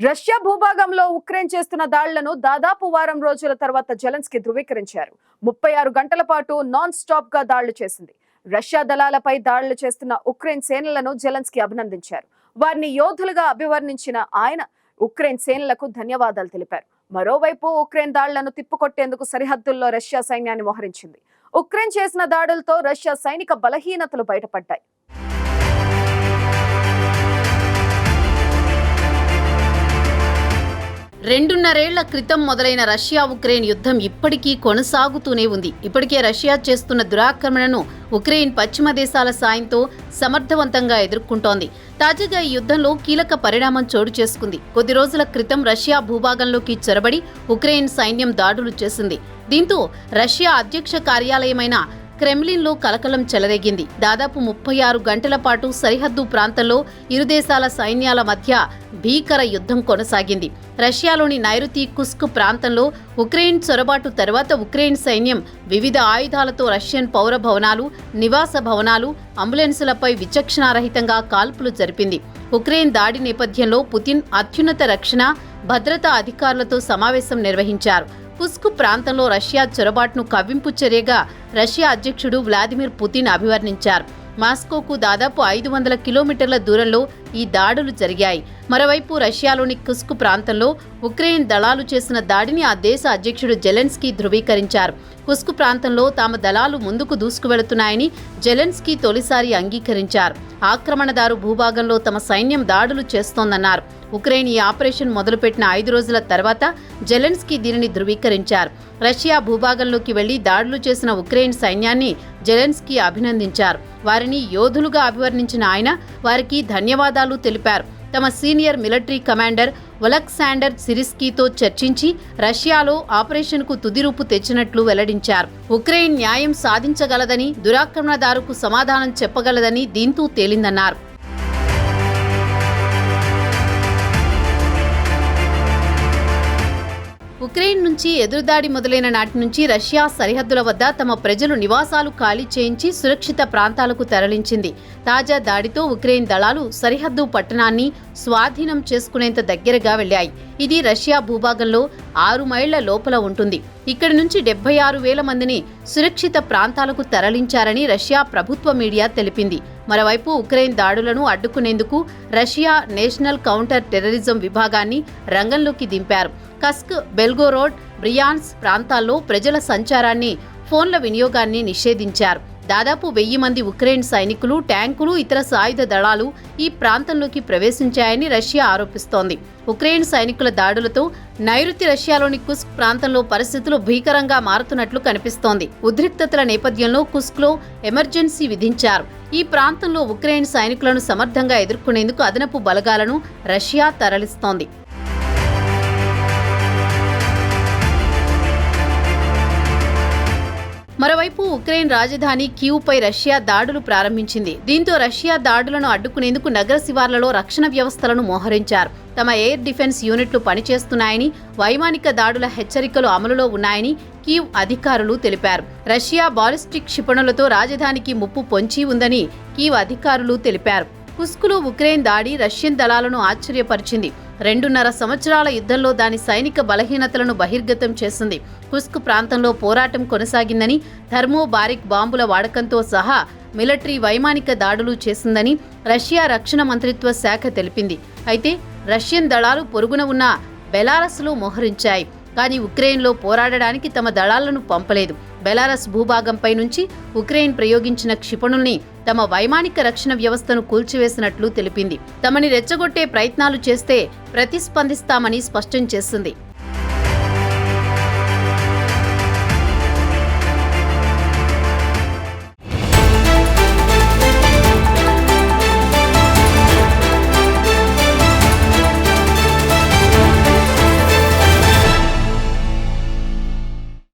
Russia భూభాగంలో Ukraine చేస్తున్న దాడులను దాదాపు వారం రోజుల తర్వాత జెలెన్స్కీ ధృవీకరించారు. ముప్పై ఆరు గంటల పాటు నాన్ స్టాప్గా దాడులు చేసింది. రష్యా దళాలపై దాడులు చేస్తున్న ఉక్రెయిన్ సేనలను జెలెన్స్కీ అభినందించారు. వారిని యోధులుగా అభివర్ణించిన ఆయన ఉక్రెయిన్ సేనలకు ధన్యవాదాలు తెలిపారు. మరోవైపు ఉక్రెయిన్ దాడులను తిప్పుకొట్టేందుకు సరిహద్దుల్లో రష్యా సైన్యాన్ని మోహరించింది. ఉక్రెయిన్ చేసిన దాడులతో రష్యా సైనిక బలహీనతలు బయటపడ్డాయి. రెండున్నరేళ్ళ క్రితం మొదలైన రష్యా ఉక్రెయిన్ యుద్ధం ఇప్పటికీ కొనసాగుతూనే ఉంది. ఇప్పటికే రష్యా చేస్తున్న దురాక్రమణను ఉక్రెయిన్ పశ్చిమ దేశాల సాయంతో సమర్థవంతంగా ఎదుర్కొంటోంది. తాజాగా ఈ యుద్ధంలో కీలక పరిణామం చోటు చేసుకుంది. కొద్ది రోజుల క్రితం రష్యా భూభాగంలోకి చొరబడి ఉక్రెయిన్ సైన్యం దాడులు చేసింది. దీంతో రష్యా అధ్యక్ష కార్యాలయమైన క్రెమ్లిన్లో కలకలం చెలరేగింది. దాదాపు ముప్పై ఆరు గంటల పాటు సరిహద్దు ప్రాంతంలో ఇరు దేశాల సైన్యాల మధ్య భీకర యుద్ధం కొనసాగింది. రష్యాలోని నైరుతి కుస్క్ ప్రాంతంలో ఉక్రెయిన్ చొరబాటు తర్వాత ఉక్రెయిన్ సైన్యం వివిధ ఆయుధాలతో రష్యన్ పౌర భవనాలు నివాస భవనాలు అంబులెన్సులపై విచక్షణారహితంగా కాల్పులు జరిపింది. ఉక్రెయిన్ దాడి నేపథ్యంలో పుతిన్ అత్యున్నత రక్షణ భద్రతా అధికారులతో సమావేశం నిర్వహించారు. కుస్క్ ప్రాంతంలో రష్యా చొరబాటును కవ్వింపు చర్యగా రష్యా అధ్యక్షుడు వ్లాదిమిర్ పుతిన్ అభివర్ణించారు. మాస్కోకు దాదాపు ఐదు వందల కిలోమీటర్ల దూరంలో ఈ దాడులు జరిగాయి. మరోవైపు రష్యాలోని కుస్క్ ప్రాంతంలో ఉక్రెయిన్ దళాలు చేసిన దాడిని ఆ దేశ అధ్యక్షుడు జెలెన్స్కీ ధృవీకరించారు. కుస్కు ప్రాంతంలో తమ దళాలు ముందుకు దూసుకువెళుతున్నాయని జెలెన్స్కీ తొలిసారి అంగీకరించారు. ఆక్రమణదారు భూభాగంలో తమ సైన్యం దాడులు చేస్తోందన్నారు. ఉక్రెయిన్ ఈ ఆపరేషన్ మొదలుపెట్టిన ఐదు రోజుల తర్వాత జెలెన్స్కీ దీనిని ధృవీకరించారు. రష్యా భూభాగంలోకి వెళ్ళి దాడులు చేసిన ఉక్రెయిన్ సైన్యాన్ని జెలెన్స్కీ అభినందించారు. వారిని యోధులుగా అభివర్ణించిన ఆయన వారికి ధన్యవాదాలు తెలిపారు. తమ సీనియర్ మిలిటరీ కమాండర్ ఒలక్సాండర్ సిరిస్కీతో చర్చించి రష్యాలో ఆపరేషన్కు తుదిరూపు తెచ్చినట్లు వెల్లడించారు. ఉక్రెయిన్ న్యాయం సాధించగలదని దురాక్రమణదారుకు సమాధానం చెప్పగలదని దీంతో తేలిందన్నారు. ఉక్రెయిన్ నుంచి ఎదురుదాడి మొదలైన నాటి నుంచి రష్యా సరిహద్దుల వద్ద తమ ప్రజలు నివాసాలు ఖాళీ చేయించి సురక్షిత ప్రాంతాలకు తరలించింది. తాజా దాడితో ఉక్రెయిన్ దళాలు సరిహద్దు పట్టణాన్ని స్వాధీనం చేసుకునేంత దగ్గరగా వెళ్ళాయి ఇది రష్యా భూభాగంలో ఆరు మైళ్ళ లోపల ఉంటుంది. ఇక్కడి నుంచి డెబ్బై ఆరు వేల మందిని సురక్షిత ప్రాంతాలకు తరలించారని రష్యా ప్రభుత్వ మీడియా తెలిపింది. మరోవైపు ఉక్రెయిన్ దాడులను అడ్డుకునేందుకు రష్యా నేషనల్ కౌంటర్ టెర్రరిజం విభాగాన్ని రంగంలోకి దింపారు. కస్క్ బెల్గోరోడ్ బ్రియాన్స్ ప్రాంతాల్లో ప్రజల సంచారాన్ని ఫోన్ల వినియోగాన్ని నిషేధించారు. దాదాపు వెయ్యి మంది ఉక్రెయిన్ సైనికులు ట్యాంకులు ఇతర సాయుధ దళాలు ఈ ప్రాంతంలోకి ప్రవేశించాయని రష్యా ఆరోపిస్తోంది. ఉక్రెయిన్ సైనికుల దాడులతో నైరుతి రష్యాలోని కుస్క్ ప్రాంతంలో పరిస్థితులు భీకరంగా మారుతున్నట్లు కనిపిస్తోంది. ఉద్రిక్తతల నేపథ్యంలో కుస్క్లో ఎమర్జెన్సీ విధించారు. ఈ ప్రాంతంలో ఉక్రెయిన్ సైనికులను సమర్థంగా ఎదుర్కొనేందుకు అదనపు బలగాలను రష్యా తరలిస్తోంది. మరోవైపు ఉక్రెయిన్ రాజధాని కీవ్పై రష్యా దాడులు ప్రారంభించింది. దీంతో రష్యా దాడులను అడ్డుకునేందుకు నగర శివార్లలో రక్షణ వ్యవస్థలను మోహరించారు. తమ ఎయిర్ డిఫెన్స్ యూనిట్లు పనిచేస్తున్నాయని వైమానిక దాడుల హెచ్చరికలు అమలులో ఉన్నాయని కీవ్ అధికారులు తెలిపారు. రష్యా బాలిస్టిక్ క్షిపణులతో రాజధానికి ముప్పు పొంచి ఉందని కీవ్ అధికారులు తెలిపారు. కుస్కులో ఉక్రెయిన్ దాడి రష్యన్ దళాలను ఆశ్చర్యపరిచింది. రెండున్నర సంవత్సరాల యుద్ధంలో దాని సైనిక బలహీనతలను బహిర్గతం చేసింది. కుస్క్ ప్రాంతంలో పోరాటం కొనసాగిందని థర్మో బారిక్ బాంబుల వాడకంతో సహా మిలిటరీ వైమానిక దాడులు చేసిందని రష్యా రక్షణ మంత్రిత్వ శాఖ తెలిపింది. అయితే రష్యన్ దళాలు పొరుగున ఉన్న బెలారస్లో మోహరించాయి. కానీ ఉక్రెయిన్లో పోరాడడానికి తమ దళాలను పంపలేదు. బెలారస్ భూభాగంపై నుంచి ఉక్రెయిన్ ప్రయోగించిన క్షిపణుల్ని తమ వైమానిక రక్షణ వ్యవస్థను కూల్చివేసినట్లు తెలిపింది. తమని రెచ్చగొట్టే ప్రయత్నాలు చేస్తే ప్రతిస్పందిస్తామని స్పష్టం చేసింది.